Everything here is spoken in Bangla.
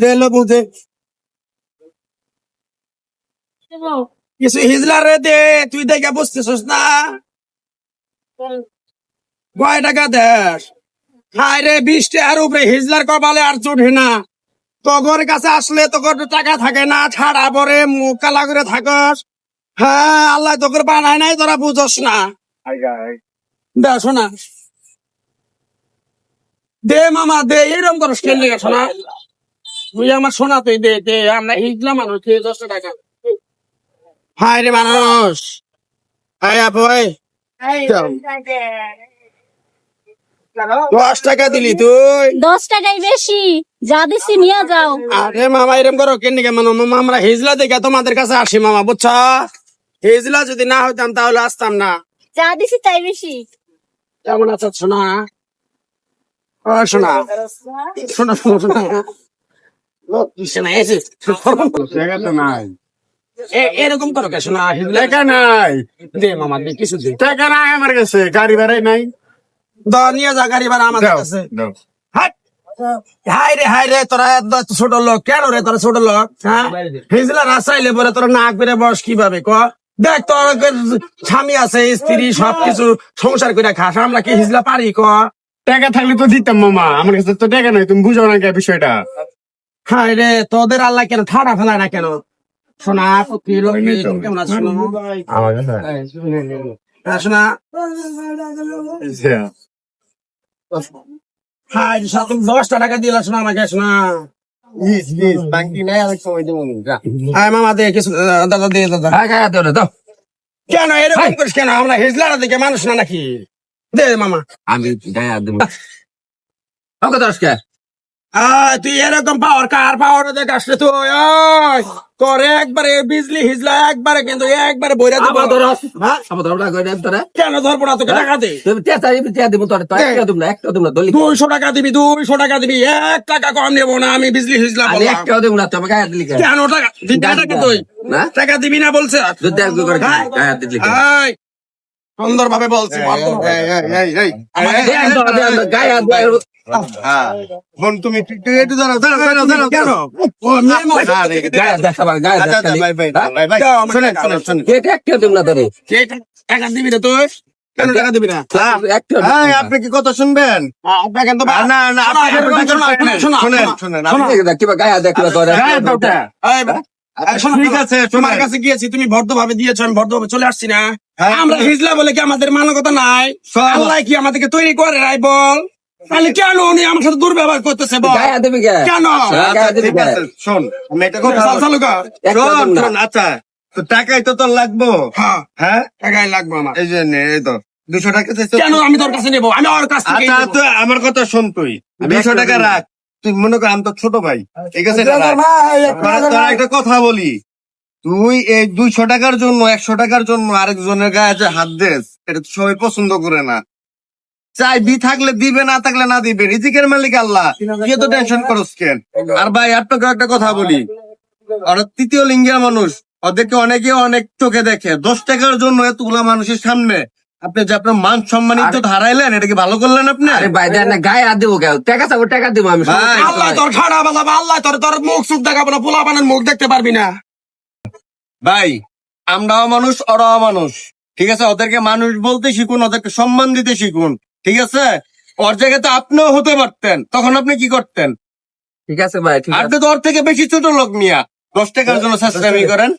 দিল বুঝে। কিছু হিজলা রে দে তুই দেখে বুঝতেছিস না? কয় টাকা দেশ রে বিশ টাকার উপরে হিজলার কপালে আর চোখে না। তগর কাছে আসলে তোর টাকা থাকে না ছাড়া পরে মুখ কালা করে থাকস। হ্যাঁ আল্লাহ তোকে বানায় নাই তোরা বুঝস না। দে শোনা। দে মামা দে এরকম করস কেন শোনা? তুই আমার শোনা তুই দে দে আমরা হিজলা মানুষ তুই দশ টাকা। হায় রে মানুষ হায় আপয় দশ টাকা দিলি তুই। দশ টাকাই বেশি। যা দিছি নিয়ে যাও। আরে মামা এরকম করো কেন মানো মামা? আমরা হিজলা দেখে তোমাদের কাছে আসি মামা বুঝছ? হিজলা যদি না হইতাম তাহলে আসতাম না। যা দিছি তাই বেশি। কেমন আছো শোনা ও শোনা শোনা শোনা নাই? এরকম করো কে শোনা টাকা নাই। দে মামা দে কিছু দে। টাকা নাই আমার কাছে গাড়ি ভাড়াই নাই। দ নিয়ে যা গাড়ি ভাড়া আমাদের কাছে। হাই রে হাই রে তোরা এত ছোট লোক কেন রে তোরা ছোট লোক হ্যাঁ? হিজলা রাস্তাইলে পরে তোরা নাক বেড়ে বস কীভাবে ক? দেখ তোর স্বামী আছে স্ত্রী সবকিছু সংসার করে খাস আমরা কি হিজলা পারি ক? টাকা থাকলে তো দিতাম মামা। আমার কাছে তো টাকা নাই তুমি বুঝো না কে বিষয়টা। হাই রে তোদের আল্লাহ কেন ঠাড়া ফেলায় না কেন? শোনা কেমন আছো? হ্যাঁ, শোনা দশটা টাকা দিলা আমাকে দে দাদা কেন এরকম করিস কেন? আমরা হিজলারা দেখে মানুষ না নাকি? দে মামা। আমি দশ কে। তুই এরকম পাওয়ার কার পাওয়ার দেখ আসলে তুই? করে একবারে বিজলি হিজলা একবারে কিন্তু একবারে বইরা দিব। হ্যাঁ? তোরা। কেন ধরবো না তোকে টাকা দে? দুইশো টাকা দিবি দুইশো টাকা দিবি এক টাকা কম নেব না আমি বিজলি হিজলা একটা দিব না তুমি গায়া দিলি কেন? টাকা দিবি না টাকা তুই? না টাকা দিবি না বলছে। সুন্দর ভাবে বলছি গায়া তুমি একটু দাঁড়াও দাঁড়াও দাঁড়াও দাঁড়াও। আচ্ছা আচ্ছা হ্যাঁ? আপনি কি কথা শুনবেন? হ্যাঁ, শোনো, ঠিক আছে, তোমার কাছে গিয়েছি তুমি ভদ্র ভাবে দিয়েছ আমি ভদ্র ভাবে চলে আসছি না। হ্যাঁ। আমরা হিজলা বলে কি আমাদের মানবতা নাই? আল্লাহ কি আমাদেরকে তৈরি করে রাই বল? তাহলে কেন উনি আমার সাথে দুর্ব্যবহার করতেছে বল? কেন? হ্যাঁ, আছে শোন আমি একটা কথা চালু কর শোন দিব না। শোন আচ্ছা তো টাকাই তো তোর লাগবো? হ্যাঁ। হ্যাঁ? টাকাই লাগবে আমার। এই যে নে, এই তো দুশো টাকা চাইছো? কেন আমি তোর কাছে নেব? আমি ওর কাছ থেকে আচ্ছা তুই আমার কথা শোন তুই। দুশো টাকা রাখ। তুই মনে কর আমি তো ছোট ভাই। ঠিক আছে তোরা একটা কথা বলি। তুই এই দুইশো টাকার জন্য একশো টাকার জন্য আরেকজনের গায়ে যে হাত দেস এটা তো সবাই পছন্দ করে না। চাই দি থাকলে দিবে না থাকলে না দিবে রিজিকের মালিক আল্লাহ। তুই তো টেনশন করস কেন? আর ভাই আপনাকে একটা কথা বলি। ওরা তৃতীয় লিঙ্গের মানুষ ওদেরকে অনেকে অনেক চোখে দেখে। দশ টাকার জন্য এতগুলা মানুষের সামনে আপনি যে আপনার মান সম্মান ইজ্জত হারাইলেন এটা কি ভালো করলেন আপনি? আরে ভাই দেন না গায়া দিব কে টাকা চাবো টাকা দিব আমি আল্লাহ তোর ঠাড়া বালাবা আল্লাহ তোর তোর মুখ সুখ দেখাবো না পোলা বানার মুখ দেখতে পারবি না। ভাই আমরাও মানুষ ওরাও মানুষ। ঠিক আছে? ওদেরকে মানুষ বলতে শিখুন ওদেরকে সম্মান দিতে শিখুন। ঠিক আছে? ওর জায়গায় তো আপনিও হতে পারতেন। তখন আপনি কি করতেন? ঠিক আছে ভাই আপনি তো ওর থেকে বেশি ছোট লোক মিয়া দশ টাকার জন্য সাশ্রয় করেন।